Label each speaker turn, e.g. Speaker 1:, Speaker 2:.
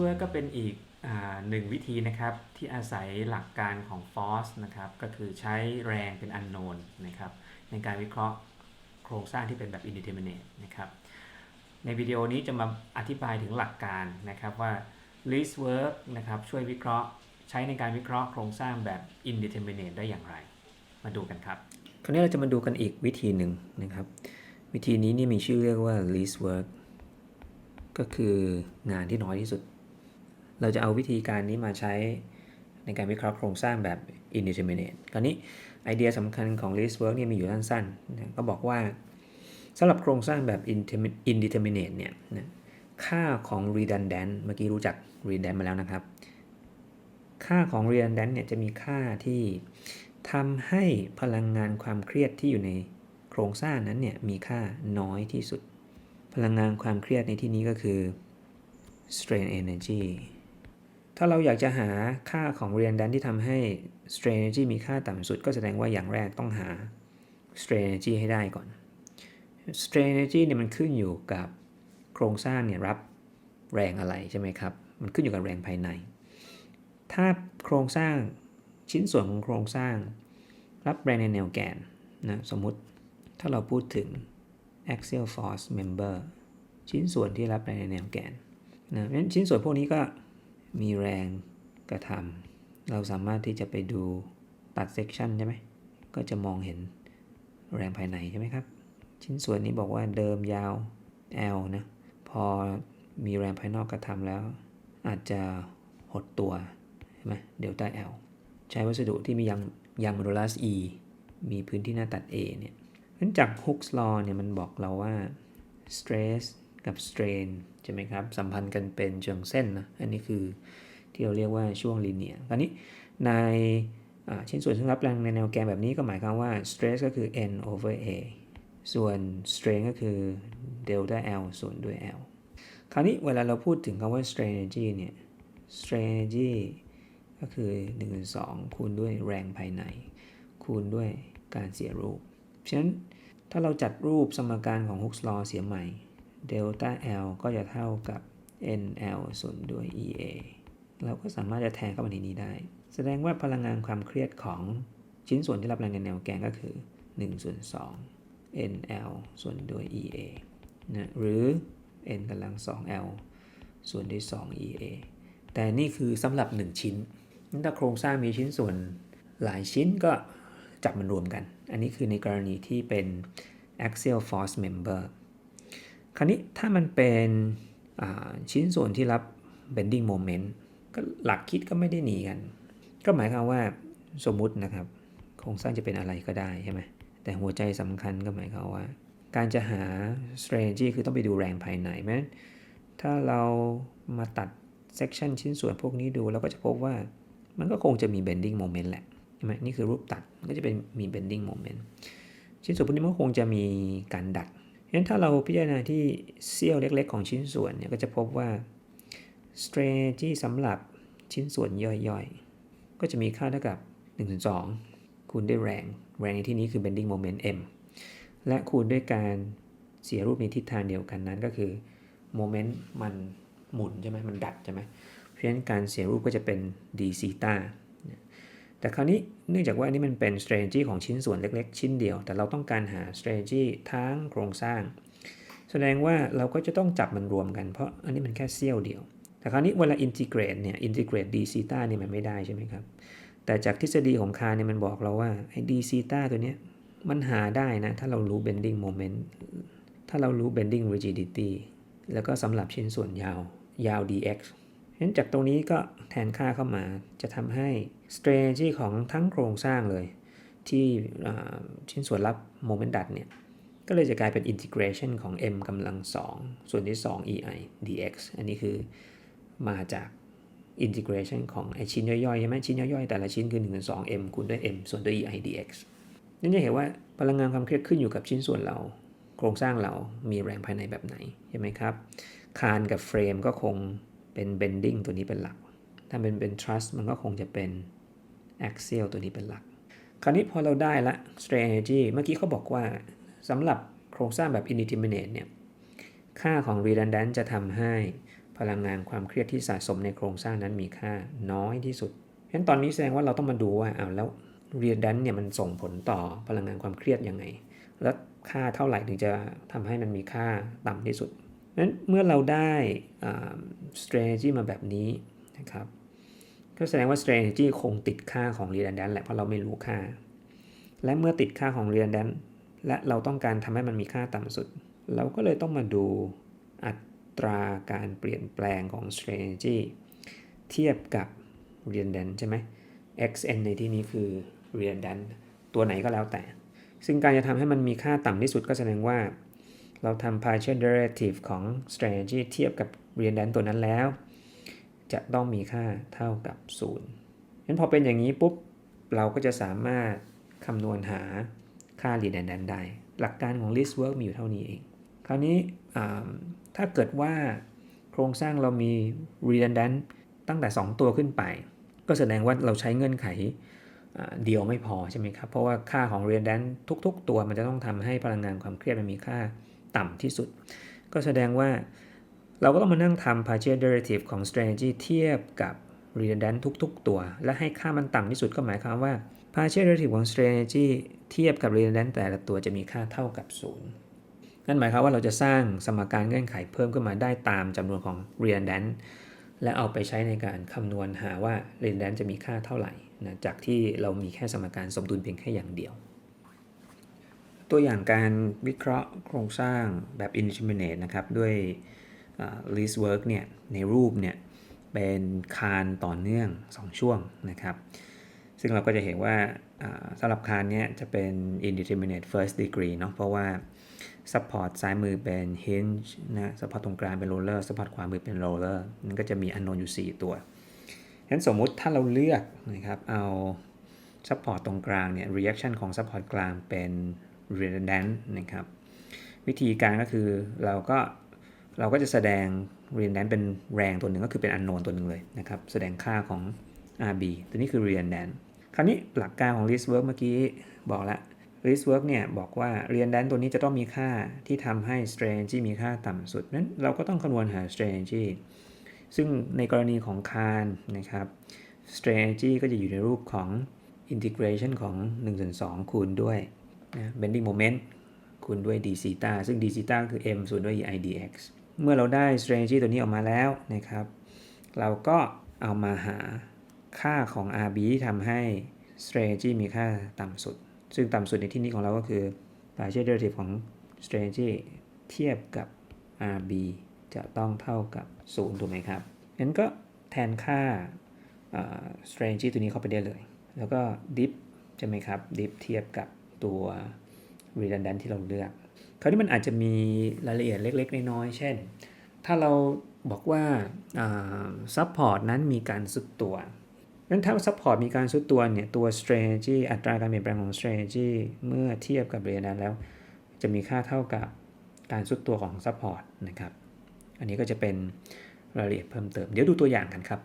Speaker 1: work ก็เป็นอีกอหนึ่งวิธีนะครับ ที่อาศัยหลักการของ force นะครับก็คือใช้แรงเป็น unknown นะครับในการวิเคราะห์โครงสร้างที่เป็นแบบ indeterminate นะครับในวิดีโอนี้จะมาอธิบายถึงหลักการนะครับว่า least work นะครับช่วยวิเคราะห์ใช้ในการวิเคราะห์โครงสร้างแบบ indeterminate ได้อย่างไร มาดูกันครับ คราวนี้เราจะมาดูกันอีกวิธีหนึ่งนะครับ วิธีนี้นี่มีชื่อเรียกว่า least work ก็คืองานที่น้อยที่สุด เราจะเอาวิธีการนี้มาใช้ในการวิเคราะห์โครงสร้างแบบ indeterminate คราวนี้ไอเดียสำคัญของ least work เนี่ยมีอยู่สั้นๆนะก็บอกว่าสำหรับโครงสร้างแบบ indetermi- indeterminate เนี่ยนะค่าของ redundant เมื่อกี้รู้จัก redundant มาแล้วนะครับ ค่าของ redundant เนี่ยจะมีค่าที่ทำให้พลังงานความเครียดที่อยู่ในโครงสร้างนั้นเนี่ยมีค่าน้อยที่สุด พลังงานความเครียดในที่นี้ก็คือ strain energy ถ้าเราอยากจะหาค่าของ redundant ที่ทำให้ strain energy มีค่าต่ำสุด ก็แสดงว่าอย่างแรกต้องหา strain energy ให้ได้ก่อน strain energy เนี่ยมันขึ้นอยู่กับโครงสร้างเนี่ยรับแรงอะไรใช่ไหมครับ มันขึ้นอยู่กับแรงภายใน ถ้าโครงสร้างชิ้นส่วนของโครงสร้าง รับแรงในแนวแกนนะสมมุติถ้าเราพูดถึง axial force member ชิ้นส่วนที่รับแรงในแนวแกนนะเพราะฉะนั้นชิ้นส่วนพวกนี้ก็ มีแรงกระทำเราสามารถที่จะไปดูตัดเซกชันใช่ไหมก็จะมองเห็นแรงภายในใช่ไหมครับ ชิ้นส่วนนี้บอกว่าเดิมยาว L นะ พอมีแรงภายนอกกระทำแล้ว อาจจะหดตัวใช่ไหมเดลต้า L ใช้วัสดุที่มียางยางโมดูลัส E มีพื้นที่หน้าตัด A เนี่ยนั้นจาก Hooke's law เนี่ยมันบอกเราว่า stress กับ strain ใช่ไหมครับ สัมพันธ์กันเป็นเชิงเส้นนะ อันนี้คือที่เราเรียกว่าช่วงลีเนียคราวนี้ในชิ้นส่วนซึ่งรับแรงในแนวแกนแบบนี้ก็หมายความว่า stress ก็คือ n over a ส่วน strain ก็คือ delta L ส่วนด้วย L คราวนี้เวลาเราพูดถึงคำว่า strain energy เนี่ย strain energy ก็คือ1 2คูณด้วยแรงภายใน คูณด้วยการเสียรูป ฉะนั้นถ้าเราจัดรูปสมการของ Hooke's law เสียใหม่ delta L ก็จะเท่ากับ NL ส่วนด้วย EA เราก็สามารถจะแทนเข้ามาในนี้ได้ แสดงว่าพลังงานความเครียดของชิ้นส่วนที่รับแรงในแนวแกนก็คือ1ส่วน2 NL ส่วนด้วย EA นะหรือ N กำลัง 2L ส่วนด้วย 2 EA แต่นี่คือสำหรับ 1 ชิ้น ถ้าโครงสร้างมีชิ้นส่วนหลายชิ้นก็จับมันรวมกัน อันนี้คือในกรณีที่เป็น axial force member คราวนี้ถ้ามันเป็นชิ้นส่วนที่รับ bending moment ก็หลักคิดก็ไม่ได้หนีกัน ก็หมายความว่าสมมุตินะครับ โครงสร้างจะเป็นอะไรก็ได้ใช่ไหมแต่หัวใจสำคัญก็หมายความว่า การจะหา strategy คือต้องไปดูแรงภายในแม้ถ้าเรามาตัด section ชิ้นส่วนพวกนี้ดูเราก็จะพบว่ามันก็คงจะมี bending moment แหละใช่ไหมนี่คือรูปตัดก็จะเป็นมี bending moment ชิ้นส่วนพวกนี้มันคงจะมีการดัด ฉะนั้นถ้าเราพิจารณาที่เสี้ยวเล็ก ๆ ของชิ้นส่วนเนี่ยก็จะพบว่า strategy สำหรับชิ้นส่วนย่อยๆ ก็จะมีค่าเท่ากับ1-2 คูณด้วยแรง แรงในที่นี้คือ bending moment m และคูณด้วยการเสียรูปในทิศทางเดียวกันนั้นก็คือ moment มันหมุนใช่ไหมมันดัดใช่ไหมเพราะฉะนั้นการเสียรูปก็จะเป็น d ซีตา แต่คราวนี้เนื่องจากว่าอันนี้มันเป็น strategy ของชิ้นส่วนเล็กๆ ชิ้นเดียว แต่เราต้องการหา strategy ทั้งโครงสร้าง แสดงว่าเราก็จะต้องจับมันรวมกันเพราะอันนี้มันแค่เสี้ยวเดียว แต่คราวนี้เวลา integrate เนี่ย integrate d ซีตาเนี่ยมันไม่ได้ใช่ไหมครับ แต่จากทฤษฎีของคาร์เนี่ยมันบอกเราว่าไอ้ d ซีตาตัวเนี้ยมันหาได้นะ ถ้าเรารู้ bending moment ถ้าเรารู้ bending rigidity แล้วก็สำหรับชิ้นส่วนยาว ยาว dx ฉะนั้นจากตรงนี้ก็แทนค่าเข้ามาจะทำให้ strategy ของทั้งโครงสร้างเลย ที่ชิ้นส่วนรับ moment ดัดเนี่ย ก็เลยจะกลายเป็น integration ของ m กำลัง 2 ส่วนที่ 2 ei dx อันนี้คือมาจาก integration ของไอชิ้นย่อยๆใช่ไหมชิ้นย่อยๆ แต่ละชิ้นคือ1 2 m คูณด้วย m ส่วนด้วย ei dx นั่นจะเห็นว่าพลังงานความเครียดขึ้นอยู่กับชิ้นส่วนเรา โครงสร้างเรามีแรงภายในแบบไหนใช่ไหมครับ คานกับเฟรมก็คง เป็น bending ตัวนี้เป็นหลัก ถ้าเป็นเป็น truss มันก็คงจะเป็น axial ตัวนี้เป็นหลัก คราวนี้พอเราได้ละ strategy เมื่อกี้เขาบอกว่าสำหรับโครงสร้างแบบ indeterminate เนี่ย ค่าของ redundant จะทำให้พลังงานความเครียดที่สะสมในโครงสร้างนั้นมีค่าน้อยที่สุดฉะนั้นตอนนี้แสดงว่าเราต้องมาดูว่าอ้าวแล้วเรียนดันเนี่ยมันส่งผลต่อพลังงานความเครียดยังไง แล้วค่าเท่าไหร่ถึงจะทำให้มันมีค่าต่ำที่สุด นั้นเมื่อเราได้ strategy มาแบบนี้นะครับ ก็แสดงว่า strategy คงติดค่าของ redundant แหละเพราะเราไม่รู้ค่า และเมื่อติดค่าของ redundant และเราต้องการทำให้มันมีค่าต่ำสุด เราก็เลยต้องมาดูอัตราการเปลี่ยนแปลงของ strategy เทียบกับ redundant ใช่ไหม xn ในที่นี้คือ redundant ตัวไหนก็แล้วแต่ ซึ่งการจะทำให้มันมีค่าต่ำที่สุดก็แสดงว่า เราทำ partial derivative ของ strategy เทียบกับ redundant ตัวนั้นแล้ว จะต้องมีค่าเท่ากับ 0งั้นพอเป็นอย่างนี้ปุ๊บ เราก็จะสามารถคำนวณหาค่า redundant ได้ หลักการของ list work มีอยู่เท่านี้เอง คราวนี้ถ้าเกิดว่าโครงสร้างเรามี redundant ตั้งแต่ 2 ตัวขึ้นไป ก็แสดงว่าเราใช้เงื่อนไขเดียวไม่พอใช่ไหมครับ เพราะว่าค่าของ redundant ทุก ๆ ตัวมันจะต้องทำให้พลังงานความเครียดมันมีค่า ต่ำที่สุด ก็แสดงว่าเราก็ต้องมานั่งทำ partial derivative ของ strategy เทียบกับ redundant ทุก ๆ ตัว และให้ค่ามันต่ำที่สุดก็หมายความว่า partial derivative ของ strategy เทียบกับ redundant แต่ละตัวจะมีค่าเท่ากับ 0 นั่นหมายความว่าเราจะสร้างสมการเงื่อนไขเพิ่มขึ้นมาได้ตามจำนวนของ redundant และเอาไปใช้ในการคำนวณหาว่า redundant จะมีค่าเท่าไหร่นะจากที่เรามีแค่สมการสมดุลเพียงแค่อย่างเดียว ตัวอย่างการวิเคราะห์โครงสร้างแบบ indeterminate นะครับ ด้วย list work เนี่ย ในรูปเนี่ย เป็นคานต่อเนื่อง 2 ช่วงนะครับ ซึ่งเราก็จะเห็นว่าสำหรับคานเนี่ย จะเป็น indeterminate first degree เนาะเพราะว่า support ซ้ายมือเป็น hinge นะ support ตรงกลางเป็น roller support ขวามือเป็น roller มันก็จะมี unknown อยู่ 4 ตัวฉะนั้นสมมุติถ้าเราเลือกนะครับเอา support ตรงกลางเนี่ย reaction ของ support กลางเป็น redundant นะครับ วิธีการก็คือเราก็เราก็จะแสดง redundant เป็นแรงตัวหนึ่งก็คือเป็น unknown ตัวหนึ่งเลยนะครับ แสดงค่าของ RB ตัวนี้คือ redundant คราวนี้หลักการของ list work เมื่อกี้บอกแล้ว list work เนี่ยบอกว่า redundant ตัวนี้จะต้องมีค่าที่ทำให้ strategy มีค่าต่ำสุด นั้นเราก็ต้องคำนวณหา strategy ซึ่งในกรณีของคานนะครับ strategy ก็จะอยู่ในรูปของ integration ของ1ส่วน2คูณด้วย นะ bending moment คูณด้วย d theta ซึ่ง d theta คือ m ส่วนด้วย e i dx เมื่อเราได้ strategy ตัวนี้ออกมาแล้วนะครับ เราก็เอามาหาค่าของ RB ที่ทำให้ strategy มีค่าต่ำสุด ซึ่งต่ำสุดในที่นี้ของเราก็คือ partial derivative ของ strategy เทียบกับ RB จะต้องเท่ากับ 0 ถูกไหมครับงั้นก็แทนค่า strategy ตัวนี้เข้าไปได้เลย แล้วก็ dip ใช่ไหมครับ dip เทียบกับ ตัว redundant ที่เราเลือก คราวนี้มันอาจจะมีรายละเอียดเล็ก ๆ น้อยๆ เช่น ถ้าเราบอกว่า support นั้นมีการสุดตัวงั้นถ้า support มีการสุดตัวเนี่ย ตัว strategy อัตราการเปลี่ยนแปลงของ strategy เมื่อเทียบกับ redundant แล้ว จะมีค่าเท่ากับการสุดตัวของ support นะครับ อันนี้ก็จะเป็นรายละเอียดเพิ่มเติม เดี๋ยวดูตัวอย่างกันครับ